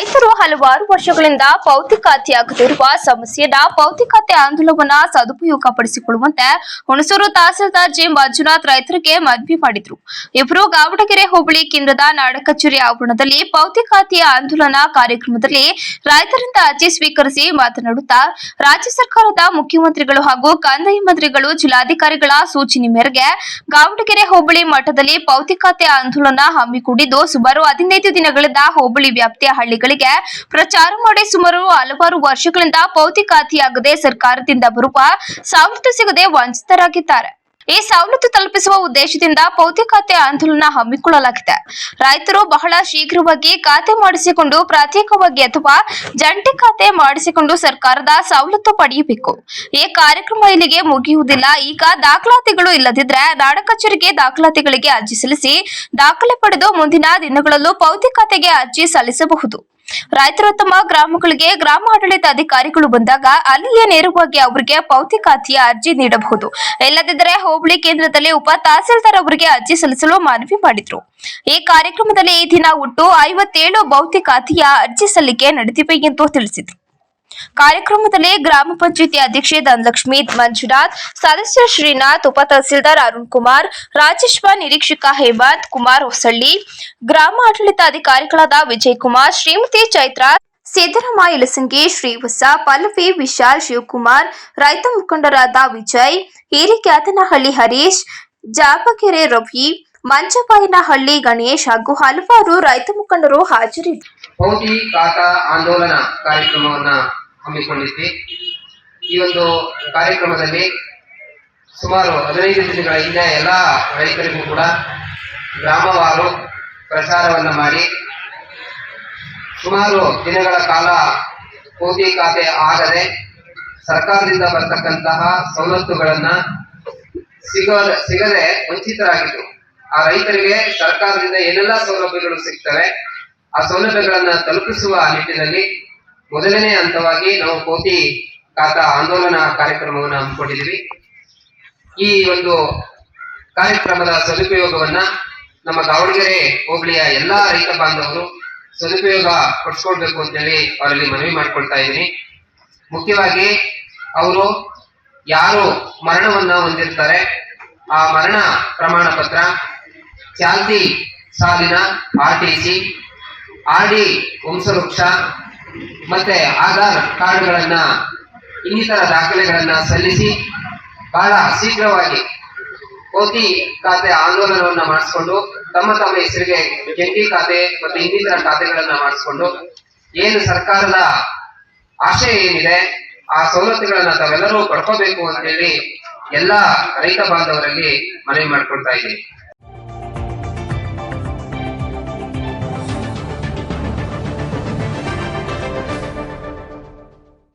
ರೈತರು ಹಲವಾರು ವರ್ಷಗಳಿಂದ ಪೌತಿಕಾತೆಯಾಗುತ್ತಿರುವ ಸಮಸ್ಯೆಯನ್ನ ಪೌತಿಕಾತೆ ಆಂದೋಲನವನ್ನ ಸದುಪಯೋಗ ಪಡಿಸಿಕೊಳ್ಳುವಂತೆ ಹುಣಸೂರು ತಹಸೀಲ್ದಾರ್ ಜಿ ಮಂಜುನಾಥ್ ರೈತರಿಗೆ ಮನವಿ ಮಾಡಿದ್ರು. ಇಬ್ಬರು ಗಾವಡಗೆರೆ ಹೋಬಳಿ ಕೇಂದ್ರದ ನಾಡ ಕಚೇರಿ ಆವರಣದಲ್ಲಿ ಪೌತಿಕಾತಿಯ ಆಂದೋಲನ ಕಾರ್ಯಕ್ರಮದಲ್ಲಿ ರೈತರಿಂದ ಅರ್ಜಿ ಸ್ವೀಕರಿಸಿ ಮಾತನಾಡುತ್ತಾ, ರಾಜ್ಯ ಸರ್ಕಾರದ ಮುಖ್ಯಮಂತ್ರಿಗಳು ಹಾಗೂ ಕಂದಾಯ ಮಂತ್ರಿಗಳು, ಜಿಲ್ಲಾಧಿಕಾರಿಗಳ ಸೂಚನೆ ಮೇರೆಗೆ ಗಾವಡಗೆರೆ ಹೋಬಳಿ ಮಠದಲ್ಲಿ ಪೌತಿಕಾತೆ ಆಂದೋಲನ ಹಮ್ಮಿಕೊಂಡಿದ್ದು, ಸುಮಾರು ಹದಿನೈದು ದಿನಗಳಿಂದ ಹೋಬಳಿ ವ್ಯಾಪ್ತಿಯ ಹಳ್ಳಿಗಳಿಗೆ ಪ್ರಚಾರ ಮಾಡಿ ಸುಮಾರು ಹಲವಾರು ವರ್ಷಗಳಿಂದ ಪೌತಿಕಾತಿಯಾಗದೆ ಸರ್ಕಾರದಿಂದ ಬರುವ ಸವಲತ್ತು ಸಿಗದೆ ವಂಚಿತರಾಗಿದ್ದಾರೆ. ಈ ಸವಲತ್ತು ತಲುಪಿಸುವ ಉದ್ದೇಶದಿಂದ ಪೌತಿಕಾತೆ ಆಂದೋಲನ ಹಮ್ಮಿಕೊಳ್ಳಲಾಗಿದೆ. ರೈತರು ಬಹಳ ಶೀಘ್ರವಾಗಿ ಖಾತೆ ಮಾಡಿಸಿಕೊಂಡು ಪ್ರತ್ಯೇಕವಾಗಿ ಅಥವಾ ಜಂಟಿ ಖಾತೆ ಮಾಡಿಸಿಕೊಂಡು ಸರ್ಕಾರದ ಸವಲತ್ತು ಪಡೆಯಬೇಕು. ಈ ಕಾರ್ಯಕ್ರಮ ಇಲ್ಲಿಗೆ ಮುಗಿಯುವುದಿಲ್ಲ. ಈಗ ದಾಖಲಾತಿಗಳು ಇಲ್ಲದಿದ್ರೆ ನಾಡ ಕಚೇರಿಗೆ ದಾಖಲಾತಿಗಳಿಗೆ ಅರ್ಜಿ ಸಲ್ಲಿಸಿ ದಾಖಲೆ ಪಡೆದು ಮುಂದಿನ ದಿನಗಳಲ್ಲೂ ಪೌತಿಕಾತೆಗೆ ಅರ್ಜಿ ಸಲ್ಲಿಸಬಹುದು. ರೈತರು ತಮ್ಮ ಗ್ರಾಮಗಳಿಗೆ ಗ್ರಾಮ ಆಡಳಿತ ಅಧಿಕಾರಿಗಳು ಬಂದಾಗ ಅಲ್ಲಿಯೇ ನೇರವಾಗಿ ಅವರಿಗೆ ಪೌತಿಕಾತಿಯ ಅರ್ಜಿ ನೀಡಬಹುದು. ಇಲ್ಲದಿದ್ದರೆ ಹೋಬಳಿ ಕೇಂದ್ರದಲ್ಲಿ ಉಪ ತಹಸೀಲ್ದಾರ್ ಅವರಿಗೆ ಅರ್ಜಿ ಸಲ್ಲಿಸಲು ಮನವಿ ಮಾಡಿದ್ರು. ಈ ಕಾರ್ಯಕ್ರಮದಲ್ಲಿ ಈ ದಿನ ಒಟ್ಟು ಐವತ್ತೇಳು ಭೌತಿಕಾತಿಯ ಅರ್ಜಿ ಸಲ್ಲಿಕೆ ನಡೆದಿವೆ ಎಂದು ತಿಳಿಸಿದ್ರು. ಕಾರ್ಯಕ್ರಮದಲ್ಲಿ ಗ್ರಾಮ ಪಂಚಾಯತಿ ಅಧ್ಯಕ್ಷೆ ಧನಲಕ್ಷ್ಮಿ, ಮಂಜುನಾಥ್, ಸದಸ್ಯ ಶ್ರೀನಾಥ್, ಉಪ ತಹಸೀಲ್ದಾರ್ ಅರುಣ್ ಕುಮಾರ್, ರಾಜೇಶ್ವ ನಿರೀಕ್ಷಕ ಹೇಮಂತ್ ಕುಮಾರ್ ಹೊಸಳ್ಳಿ, ಗ್ರಾಮ ಆಡಳಿತ ಅಧಿಕಾರಿಗಳಾದ ವಿಜಯ್ ಕುಮಾರ್, ಶ್ರೀಮತಿ ಚೈತ್ರ ಸಿದ್ದರಾಮ ಇಲಸಂಗಿ ಶ್ರೀವತ್ಸ ಪಲ್ಲವಿ ವಿಶಾಲ್ ಶಿವಕುಮಾರ್, ರೈತ ಮುಖಂಡರಾದ ವಿಜಯ್ ಹಿರಿಕ್ಯಾತನಹಳ್ಳಿ ಹರೀಶ್ ಜಾಪಕೆರೆ ರವಿ ಮಂಚಪಾಯನಹಳ್ಳಿ ಗಣೇಶ್ ಹಾಗೂ ಹಲವಾರು ರೈತ ಮುಖಂಡರು ಹಾಜರಿದ್ದರು ಪೌತಿ ಖಾತಾ ಆಂದೋಲನ ಕಾರ್ಯಕ್ರಮವನ್ನ ಹಮ್ಮಿಕೊಂಡಿದ್ವಿ. ಈ ಒಂದು ಕಾರ್ಯಕ್ರಮದಲ್ಲಿ ಸುಮಾರು ಹದಿನೈದು ದಿನಗಳ ಹಿಂದೆ ಎಲ್ಲ ರೈತರಿಗೂ ಕೂಡ ಗ್ರಾಮವಾರು ಪ್ರಚಾರವನ್ನ ಮಾಡಿ ಸುಮಾರು ದಿನಗಳ ಕಾಲ ಕೋಟಿ ಖಾತೆ ಆಗದೆ ಸರ್ಕಾರದಿಂದ ಬರ್ತಕ್ಕಂತಹ ಸವಲತ್ತುಗಳನ್ನ ಸಿಗ ಸಿಗದೆ ವಂಚಿತರಾಗಿದ್ರು. ಆ ರೈತರಿಗೆ ಸರ್ಕಾರದಿಂದ ಏನೆಲ್ಲ ಸೌಲಭ್ಯಗಳು ಸಿಗ್ತವೆ, ಆ ಸೌಲಭ್ಯಗಳನ್ನ ತಲುಪಿಸುವ ನಿಟ್ಟಿನಲ್ಲಿ ಮೊದಲನೇ ಹಂತವಾಗಿ ನಾವು ಕೋಟಿ ಖಾತಾ ಆಂದೋಲನ ಕಾರ್ಯಕ್ರಮವನ್ನು ಹಮ್ಮಿಕೊಂಡಿದ್ವಿ ಈ ಒಂದು ಕಾರ್ಯಕ್ರಮದ ಸದುಪಯೋಗವನ್ನ ನಮ್ಮ ದಾವಣಗೆರೆ ಹೋಬಳಿಯ ಎಲ್ಲಾ ರೈತ ಬಾಂಧವರು ಸದುಪಯೋಗ ಪಡಿಸ್ಕೊಳ್ಬೇಕು ಅಂತೇಳಿ ಅವರಲ್ಲಿ ಮನವಿ ಮಾಡ್ಕೊಳ್ತಾ ಇದ್ದೀನಿ. ಮುಖ್ಯವಾಗಿ ಅವರು ಯಾರು ಮರಣವನ್ನ ಹೊಂದಿರ್ತಾರೆ, ಆ ಮರಣ ಪ್ರಮಾಣ ಪತ್ರ ಚಾಲ್ತಿ ಸಾಲಿನ R T C, R D ವಂಶವೃಕ್ಷ, ಮತ್ತೆ ಆಧಾರ್ ಕಾರ್ಡ್ಗಳನ್ನ, ಇನ್ನಿತರ ದಾಖಲೆಗಳನ್ನ ಸಲ್ಲಿಸಿ ಬಹಳ ಶೀಘ್ರವಾಗಿ ಕೋತಿ ಖಾತೆ ಆಂದೋಲನವನ್ನ ಮಾಡಿಸ್ಕೊಂಡು ತಮ್ಮ ತಮ್ಮ ಹೆಸರಿಗೆ ಜಂಟಿ ಖಾತೆ ಮತ್ತು ಇನ್ನಿತರ ಖಾತೆಗಳನ್ನ ಮಾಡಿಸ್ಕೊಂಡು ಏನು ಸರ್ಕಾರದ ಆಶಯ ಏನಿದೆ, ಆ ಸವಲತ್ತುಗಳನ್ನ ತಾವೆಲ್ಲರೂ ಪಡ್ಕೋಬೇಕು ಅಂತೇಳಿ ಎಲ್ಲಾ ರೈತ ಬಾಂಧವರಲ್ಲಿ ಮನವಿ ಮಾಡ್ಕೊಳ್ತಾ ಇದ್ದೀನಿ.